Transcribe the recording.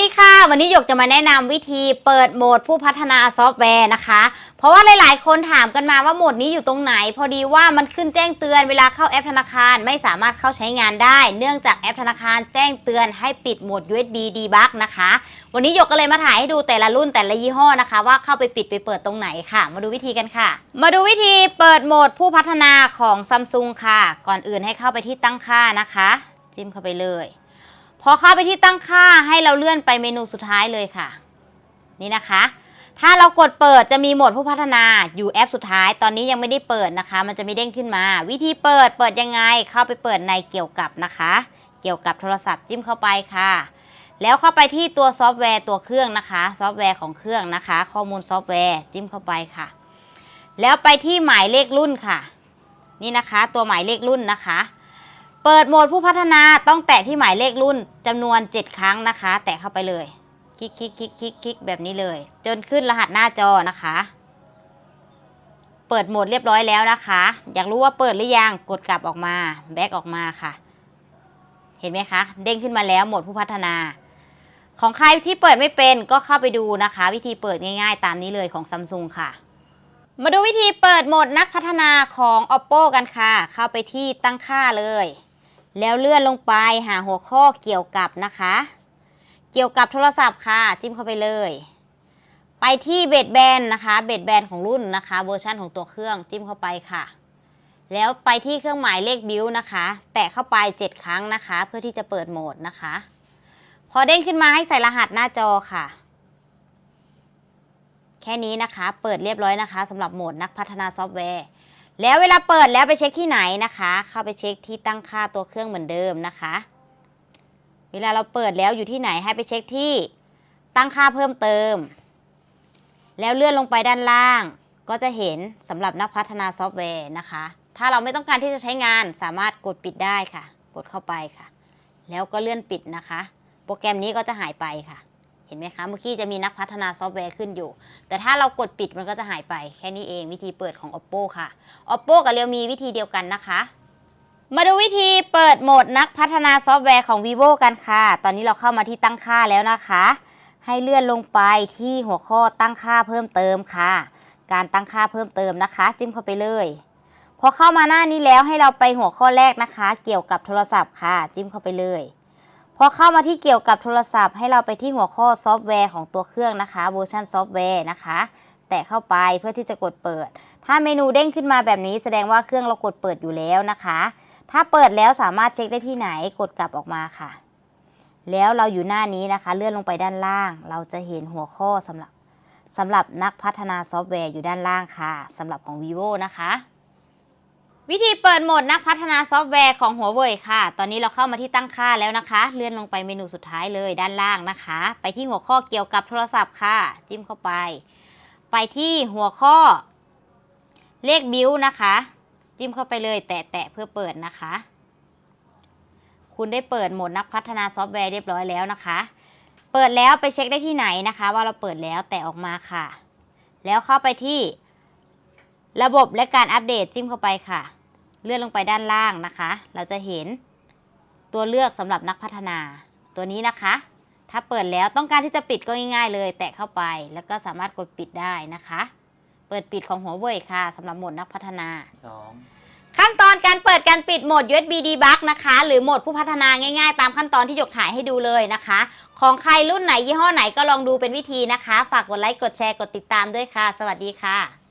ดีค่ะ วันนี้หยกจะมาแนะนำวิธีเปิดโหมดผู้พัฒนาซอฟต์แวร์นะคะ เพราะว่าหลาย ๆ คนถามกันมาว่าโหมดนี้อยู่ตรงไหน พอดีว่ามันขึ้นแจ้งเตือนเวลาเข้าแอปธนาคารไม่สามารถเข้าใช้งานได้ เนื่องจากแอปธนาคารแจ้งเตือนให้ปิดโหมด USB debug นะคะ วันนี้หยกก็เลยมาถ่ายให้ดูแต่ละรุ่นแต่ละยี่ห้อนะคะ ว่าเข้าไปปิดไปเปิดตรงไหนค่ะ มาดูวิธีกันค่ะ มาดูวิธีเปิดโหมดผู้พัฒนาของซัมซุงค่ะ ก่อนอื่นให้เข้าไปที่ตั้งค่านะคะ จิ้มเข้าไปเลย อเข้าไปที่ตั้งค่าให้เราเลื่อนไปเมนูสุดท้ายเลยค่ะ นี่นะคะ ถ้าเรากดเปิดจะมีโหมดผู้พัฒนาอยู่แอปสุดท้าย ตอนนี้ยังไม่ได้เปิดนะคะ มันจะไม่เด้งขึ้นมา วิธีเปิดเปิดยังไง เข้าไปเปิดในเกี่ยวกับนะคะ เกี่ยวกับโทรศัพท์จิ้มเข้าไปค่ะแล้วเข้าไปที่ตัวซอฟต์แวร์ตัวเครื่องนะคะ ซอฟต์แวร์ของเครื่องนะคะ ข้อมูลซอฟต์แวร์จิ้มเข้าไปค่ะ แล้วไปที่หมายเลขรุ่นค่ะ นี่นะคะ ตัวหมายเลขรุ่นนะคะ เปิดโหมดผู้พัฒนาต้องแตะที่หมายเลขรุ่นจำนวน 7 ครั้งนะคะ แตะเข้าไปเลย คลิกคลิกคลิกคลิกคลิกแบบนี้เลย จนขึ้นรหัสหน้าจอนะคะ เปิดโหมดเรียบร้อยแล้วนะคะ อยากรู้ว่าเปิดหรือยังกดกลับออกมาแบ็กออกมาค่ะ เห็นไหมคะ เด้งขึ้นมาแล้วโหมดผู้พัฒนา ของใครที่เปิดไม่เป็นก็เข้าไปดูนะคะ วิธีเปิดง่าย ๆ ตามนี้เลยของซัมซุงค่ะมาดูวิธีเปิดโหมดนักพัฒนาของ oppo กันค่ะ เข้าไปที่ตั้งค่าเลย แล้วเลื่อนลงไปหาหัวข้อเกี่ยวกับนะคะ เกี่ยวกับโทรศัพท์ค่ะ จิ้มเข้าไปเลย ไปที่เบดแบนนะคะเบดแบนของรุ่นนะคะ เวอร์ชันของตัวเครื่องจิ้มเข้าไปค่ะ แล้วไปที่เครื่องหมายเลขบิวนะคะ แตะเข้าไป 7 ครั้งนะคะ เพื่อที่จะเปิดโหมดนะคะ พอเด้งขึ้นมาให้ใส่รหัสหน้าจอค่ะ แค่นี้นะคะ เปิดเรียบร้อยนะคะสำหรับโหมดนักพัฒนาซอฟต์แวร์ แล้วเวลาเปิดแล้วไปเช็คที่ไหนนะคะ เข้าไปเช็คที่ตั้งค่าตัวเครื่องเหมือนเดิมนะคะ เวลาเราเปิดแล้วอยู่ที่ไหนให้ไปเช็คที่ตั้งค่าเพิ่มเติม แล้วเลื่อนลงไปด้านล่าง ก็จะเห็นสำหรับนักพัฒนาซอฟต์แวร์นะคะ ถ้าเราไม่ต้องการที่จะใช้งานสามารถกดปิดได้ค่ะ กดเข้าไปค่ะ แล้วก็เลื่อนปิดนะคะ โปรแกรมนี้ก็จะหายไปค่ะ เห็นไหมคะ เมื่อกี้จะมีนักพัฒนาซอฟต์แวร์ขึ้นอยู่ แต่ถ้าเรากดปิดมันก็จะหายไป แค่นี้เองวิธีเปิดของ oppo ค่ะ oppo กับ realme วิธีเดียวกันนะคะ มาดูวิธีเปิดโหมดนักพัฒนาซอฟต์แวร์ของ vivo กันค่ะ ตอนนี้เราเข้ามาที่ตั้งค่าแล้วนะคะ ให้เลื่อนลงไปที่หัวข้อตั้งค่าเพิ่มเติมค่ะ การตั้งค่าเพิ่มเติมนะคะ จิ้มเข้าไปเลย พอเข้ามาหน้านี้แล้วให้เราไปหัวข้อแรกนะคะ เกี่ยวกับโทรศัพท์ค่ะ จิ้มเข้าไปเลย พอเข้ามาที่เกี่ยวกับโทรศัพท์ให้เราไปที่หัวข้อซอฟต์แวร์ของตัวเครื่องนะคะเวอร์ชันซอฟต์แวร์นะคะ แตะเข้าไปเพื่อที่จะกดเปิด ถ้าเมนูเด้งขึ้นมาแบบนี้แสดงว่าเครื่องเรากดเปิดอยู่แล้วนะคะ ถ้าเปิดแล้วสามารถเช็คได้ที่ไหนกดกลับออกมาค่ะ แล้วเราอยู่หน้านี้นะคะ เลื่อนลงไปด้านล่าง เราจะเห็นหัวข้อสำหรับสำหรับนักพัฒนาซอฟต์แวร์อยู่ด้านล่างค่ะสำหรับของ vivo นะคะ วิธีเปิดโหมดนักพัฒนาซอฟต์แวร์ของหัวเว่ยค่ะ ตอนนี้เราเข้ามาที่ตั้งค่าแล้วนะคะ เลื่อนลงไปเมนูสุดท้ายเลยด้านล่างนะคะ ไปที่หัวข้อเกี่ยวกับโทรศัพท์ค่ะ จิ้มเข้าไป ไปที่หัวข้อ เลขบิวนะคะ จิ้มเข้าไปเลย แตะๆเพื่อเปิดนะคะ คุณได้เปิดโหมดนักพัฒนาซอฟต์แวร์เรียบร้อยแล้วนะคะ เปิดแล้วไปเช็คได้ที่ไหนนะคะ ว่าเราเปิดแล้วแตะออกมาค่ะ แล้วเข้าไปที่ ระบบและการอัปเดตจิ้มเข้าไปค่ะ เลื่อนลงไปด้านล่างนะคะ เราจะเห็นตัวเลือกสำหรับนักพัฒนาตัวนี้นะคะ ถ้าเปิดแล้วต้องการที่จะปิดก็ง่ายๆเลย แตะเข้าไปแล้วก็สามารถกดปิดได้นะคะ เปิดปิดของหัวเว่ยค่ะสำหรับโหมดนักพัฒนาสองขั้นตอนการเปิดการปิดโหมด USB debug นะคะ หรือโหมดผู้พัฒนาง่ายๆ ตามขั้นตอนที่หยกถ่ายให้ดูเลยนะคะ ของใครรุ่นไหนยี่ห้อไหนก็ลองดูเป็นวิธีนะคะ ฝากกดไลค์กดแชร์กดติดตามด้วยค่ะ สวัสดีค่ะ